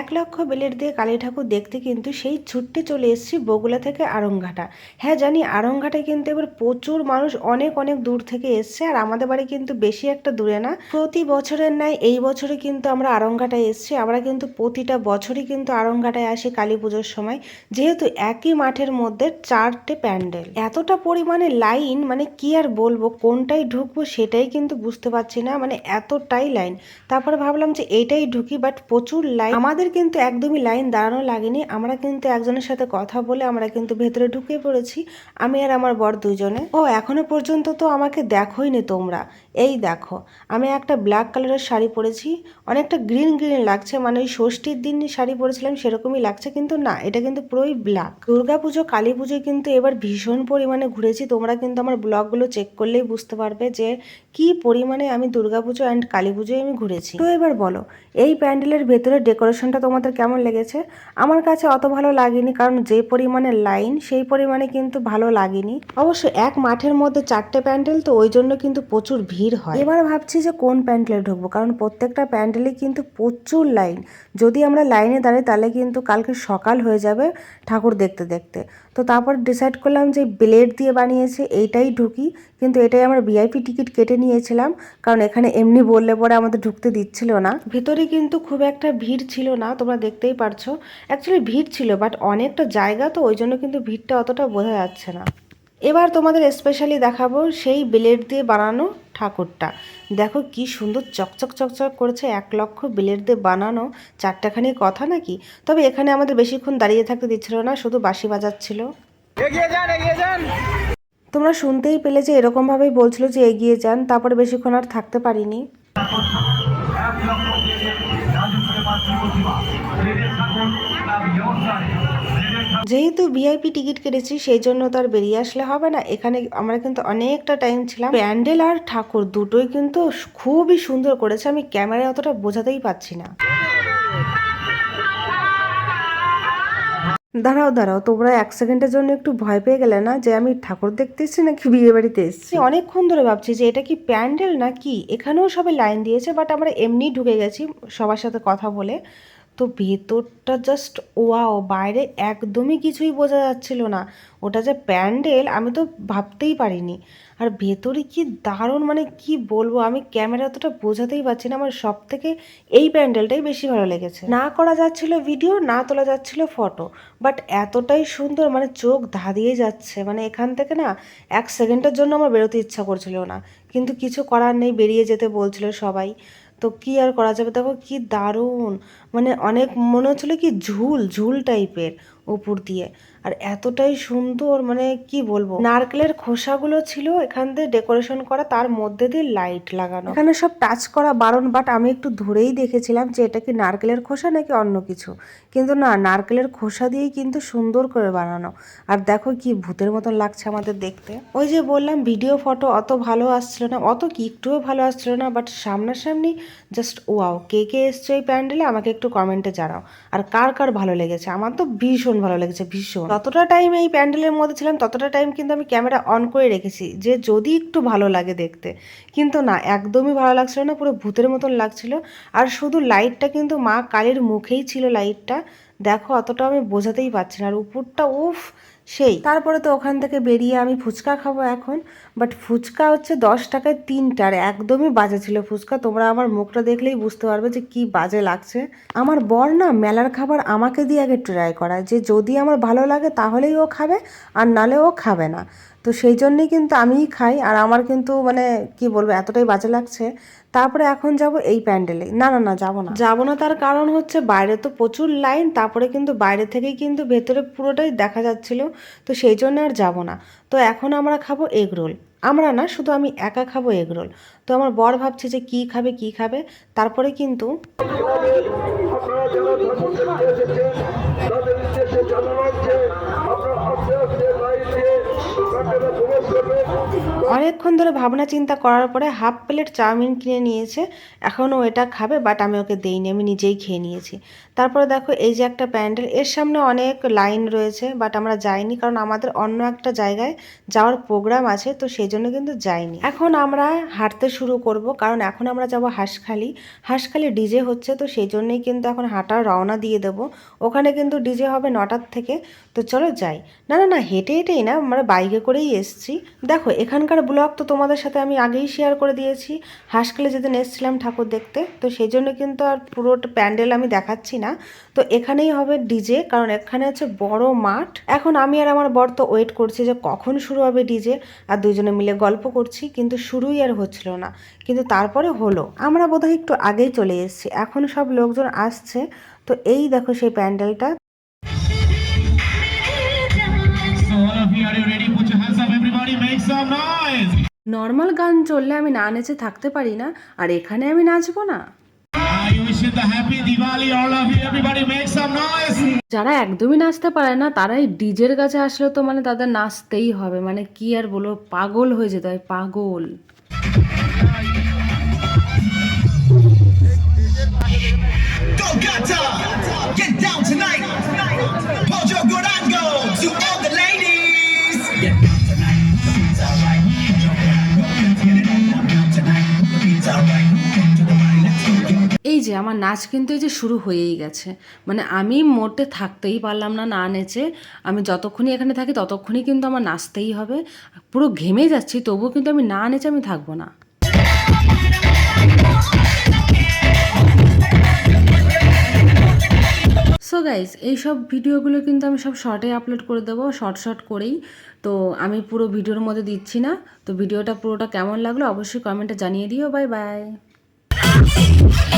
está লক্ষ বেলের দিয়ে কালী ঠাকুর দেখতে কিন্তু সেই ছুট্টে চলে এসেছি বগুলা থেকে আরংঘাটা হ্যাঁ জানি আরংঘাটায় কিন্তু এবার প্রচুর মানুষ অনেক অনেক দূর থেকে এসছে আর আমাদের বাড়ি কিন্তু বেশি একটা দূরে না। প্রতি বছরের ন্যায় এই বছরে কিন্তু আমরা আরংঘাটায় এসছি। আমরা কিন্তু প্রতিটা বছরই কিন্তু আরংঘাটায় আসি কালী পুজোর সময়। যেহেতু একই মাঠের মধ্যে চারটে প্যান্ডেল। এতটা পরিমাণে লাইন মানে কি আর বলব কোনটাই ঢুকবো সেটাই কিন্তু বুঝতে পারছি না। মানে এতটাই লাইন। তারপরে ভাবলাম যে এইটাই ঢুকি, বাট প্রচুর লাইন। আমাদের কিন্তু একদমই লাইন দাঁড়ানো লাগেনি। আমরা কিন্তু একজনের সাথে কথা বলে আমরা কিন্তু ভেতরে ঢুকে পড়েছি। আমি আর আমার বর দুজনে। ও এখনও পর্যন্ত তো আমাকে দেখোই নি তোমরা। এই দেখো, আমি একটা ব্ল্যাক কালারের শাড়ি পরেছি। অনেকটা গ্রিন গ্রিন লাগছে মানে ওই ষষ্ঠীর দিন শাড়ি পরেছিলাম সেরকমই লাগছে, কিন্তু না, এটা কিন্তু পুরোই ব্ল্যাক দুর্গা পুজো কালী পুজো কিন্তু এবার ভীষণ পরিমাণে ঘুরেছি। তোমরা কিন্তু আমার ব্লগগুলো চেক করলেই বুঝতে পারবে যে কি পরিমাণে আমি দুর্গাপুজো অ্যান্ড কালী পুজোয় আমি ঘুরেছি। তো এবার বলো, এই প্যান্ডেলের ভেতরে ডেকোরেশনটা তোমাদের কেমন লেগেছে? আমার কাছে অত ভালো লাগেনি, কারণ যে পরিমাণে লাইন, সেই পরিমাণে কিন্তু ভালো লাগেনি। অবশ্য এক মাঠের মধ্যে চারটে প্যান্ডেল তো ওই জন্য কিন্তু প্রচুর ভিড় হয়। এবার ভাবছি যে কোন প্যান্ডেলে ঢুকবো, কারণ প্রত্যেকটা প্যান্ডেলে কিন্তু প্রচুর লাইন। যদি আমরা লাইনে দাঁড়াই, তাহলে কিন্তু কালকে সকাল হয়ে যাবে ঠাকুর দেখতে দেখতে। তো তারপর ডিসাইড করলাম যে ব্লেড দিয়ে বানিয়েছে, এইটাই ঢুকি। কিন্তু এটাই আমরা ভিআইপি টিকিট কেটে নিয়েছিলাম, কারণ এখানে এমনি বললে পরে আমাদের ঢুকতে দিচ্ছিল না। ভিতরে কিন্তু খুব একটা ভিড় ছিল না তোমরা দেখতেই পারছ। অ্যাকচুয়ালি ভিড় ছিল বাট অনেকটা জায়গা তো ওই জন্য কিন্তু ভিড়টা অতটা বোঝা যাচ্ছে না। এবার তোমাদের স্পেশালি দেখাবো সেই ব্লেড দিয়ে বানানো ঠাকুরটা। দেখো কি সুন্দর চকচক চকচক করেছে এক লক্ষ ব্লেড দিয়ে বানানো চারটাখানি কথা নাকি? তবে এখানে আমাদের বেশিক্ষণ দাঁড়িয়ে থাকতে দিচ্ছিল না শুধু বাঁশি বাজাচ্ছিল। এগিয়ে যান এগিয়ে যান! তোমরা শুনতেই পেলে যে এরকমভাবেই বলছিল যে এগিয়ে যান তারপরে বেশিক্ষণ আর থাকতে পারিনি। যেহেতু ভিআইপি টিকিট কেটেছি, সেই জন্য তো আর বেরিয়ে আসলে হবে না। এখানে আমরা কিন্তু অনেকটা টাইম ছিলাম। প্যান্ডেল আর ঠাকুর দুটোই কিন্তু খুবই সুন্দর করেছে। আমি ক্যামেরায় অতটা বোঝাতেই পারছি না। দাঁড়াও দাঁড়াও, তোমরা এক সেকেন্ডের জন্য একটু ভয় পেয়ে গেলে না যে আমি ঠাকুর দেখতে এসেছি নাকি বিয়ে বাড়িতে এসেছি? অনেকক্ষণ ধরে ভাবছি যে এটা কি প্যান্ডেল না কি এখানেও সবাই লাইন দিয়েছে, বাট আমরা এমনি ঢুকে গেছি সবার সাথে কথা বলে। তো ভেতরটা জাস্ট ওয়াও বাইরে একদমই কিছুই বোঝা যাচ্ছিল না। ওটা যে প্যান্ডেল, আমি তো ভাবতেই পারিনি। আর ভেতরে কি দারুণ মানে কি বলব, আমি ক্যামেরা অতটা বোঝাতেই পারছি না। আমার সব থেকে এই প্যান্ডেলটাই বেশি ভালো লেগেছে। না করা যাচ্ছিল ভিডিও না তোলা যাচ্ছিল ফটো বাট এতটাই সুন্দর মানে চোখ ধাঁধিয়ে যাচ্ছে। মানে এখান থেকে না, এক সেকেন্ডের জন্য আমার বেরোতে ইচ্ছা করছিল না। কিন্তু কিছু করার নেই, বেরিয়ে যেতে বলছিল সবাই। তো কি আর করা যাবে? দেখো কি দারুণ। মানে অনেক মনে হচ্ছিল কি ঝুল ঝুল টাইপের উপর দিয়ে। আর এতটাই সুন্দর মানে কি বলব? নারকেলের খোসাগুলো ছিল এখান দিয়ে ডেকোরেশন করা তার মধ্যে দিয়ে লাইট লাগানো। এখানে সব টাচ করা বারণ বাট আমি একটু ধরেই দেখেছিলাম যে এটা কি নারকেলের খোসা নাকি অন্য কিছু? কিন্তু না নারকেলের খোসা দিয়েই কিন্তু সুন্দর করে বানানো। আর দেখো কি ভূতের মতন লাগছে আমাদের দেখতে। ওই যে বললাম ভিডিও ফটো অত ভালো আসছিল না। অত কি একটুও ভালো আসছিল না বাট সামনাসামনি জাস্ট ওয়াও কে কে এসছে এই প্যান্ডেলে আমাকে একটু কমেন্টে জানাও। আর কার কার ভালো লেগেছে? আমার তো ভীষণ ভালো লেগেছে, ভীষণ। ততটা টাইম এই প্যান্ডেলের মধ্যে ছিলাম, ততটা টাইম কিন্তু আমি ক্যামেরা অন করে রেখেছি, যে যদি একটু ভালো লাগে দেখতে। কিন্তু না, একদমই ভালো লাগছিল না, পুরো ভূতের মতন লাগছিল। আর শুধু লাইটটা কিন্তু মা কালীর মুখেই ছিল লাইটটা দেখো অতটা আমি বোঝাতেই পারছি না। আর উপরটা, উফ সেই। তারপরে তো ওখান থেকে বেরিয়ে আমি ফুচকা খাব এখন বাট ফুচকা হচ্ছে দশ টাকায় তিনটার একদমই বাজে ছিল ফুচকা। তোমরা আমার মুখটা দেখলেই বুঝতে পারবে যে কি বাজে লাগছে। আমার বর না মেলার খাবার আমাকে দিয়ে আগে ট্রাই করায়, যে যদি আমার ভালো লাগে তাহলেই ও খাবে, আর নালে ও খাবে না। তো সেই জন্যই কিন্তু আমিই খাই, আর আমার কিন্তু মানে কি বলব, এতটাই বাজে লাগছে তারপরে এখন যাব এই প্যান্ডেলে। না না না যাব না। যাব না তার কারণ হচ্ছে বাইরে তো প্রচুর লাইন তারপরে কিন্তু বাইরে থেকেই কিন্তু ভেতরে পুরোটাই দেখা যাচ্ছিল তো সেই জন্য আর যাব না। তো এখন আমরা খাব এগ রোল। আমরা না শুধু আমি একা খাব এগ রোল। তো আমার বর ভাবছে যে কি খাবে কি খাবে তারপরে কিন্তু আপনারা যারা ঠাকুর দেখতে এসেছেন তাদের উদ্দেশ্যে জানালাম যে আপনারা আস্তে আস্তে অনেকক্ষণ ধরে ভাবনা চিন্তা করার পরে হাফ প্লেট চাউমিন কিনে নিয়েছে। এখনও এটা খাবে বাট আমি ওকে দেইনি, আমি নিজেই খেয়ে নিয়েছি। তারপরে দেখো এই যে একটা প্যান্ডেল, এর সামনে অনেক লাইন রয়েছে বাট আমরা যাইনি কারণ আমাদের অন্য একটা জায়গায় যাওয়ার প্রোগ্রাম আছে, তো সেই জন্য কিন্তু যাইনি। এখন আমরা হাঁটতে শুরু করব, কারণ এখন আমরা যাব হাঁসখালি। হাঁসখালি ডিজে হচ্ছে, তো সেই জন্যই কিন্তু এখন হাঁটার রওনা দিয়ে দেবো। ওখানে কিন্তু ডিজে হবে নটার থেকে, তো চলো যাই। না না না, হেঁটে হেঁটেই না, আমরা বাইকে করেই এসছি। দেখো, এখানকার ব্লগ তো তোমাদের সাথে আমি আগেই শেয়ার করে দিয়েছি। হাঁসখালি যেদিন এসেছিলাম ঠাকুর দেখতে, তো সেই জন্য কিন্তু আর পুরো প্যান্ডেল আমি দেখাচ্ছি না। তো এখানেই হবে ডিজে কারণ এখানে হচ্ছে বড় মাঠ। এখন আমি আর আমার বর তো ওয়েট করছি যে কখন শুরু হবে ডিজে আর দুজনে মিলে গল্প করছি কিন্তু শুরুই আর হচ্ছিল না। কিন্তু তারপরে হলো। আমরা বোধহয় একটু আগেই চলে এসেছি। এখন সব লোকজন আসছে। তো এই দেখো সেই প্যান্ডেলটা. নর্মাল গান চললে আমি না নেচে থাকতে পারি না আর এখানে আমি নাচবো না। যারা একদমই নাচতে পারে না তারাই ডিজের কাছে আসলে তো মানে তাদের নাচতেই হবে। মানে কি আর বলো পাগল হয়ে যেতে হয় পাগল। Go! যে আমার নাচ কিন্তু এই যে শুরু হয়েই গেছে। মানে আমি মোটে থাকতেই পারলাম না না নেচে। আমি যতক্ষণই এখানে থাকি ততক্ষণই কিন্তু আমার নাচতেই হবে। পুরো ঘেমে যাচ্ছি, তবুও কিন্তু আমি না নেচে আমি থাকব না। সো গাইজ এইসব ভিডিওগুলো কিন্তু আমি সব শর্টে আপলোড করে দেবো শর্ট শর্ট করেই। তো আমি পুরো ভিডিওর মধ্যে দিচ্ছি না। তো ভিডিওটা পুরোটা কেমন লাগল অবশ্যই কমেন্টে জানিয়ে দিও। Bye bye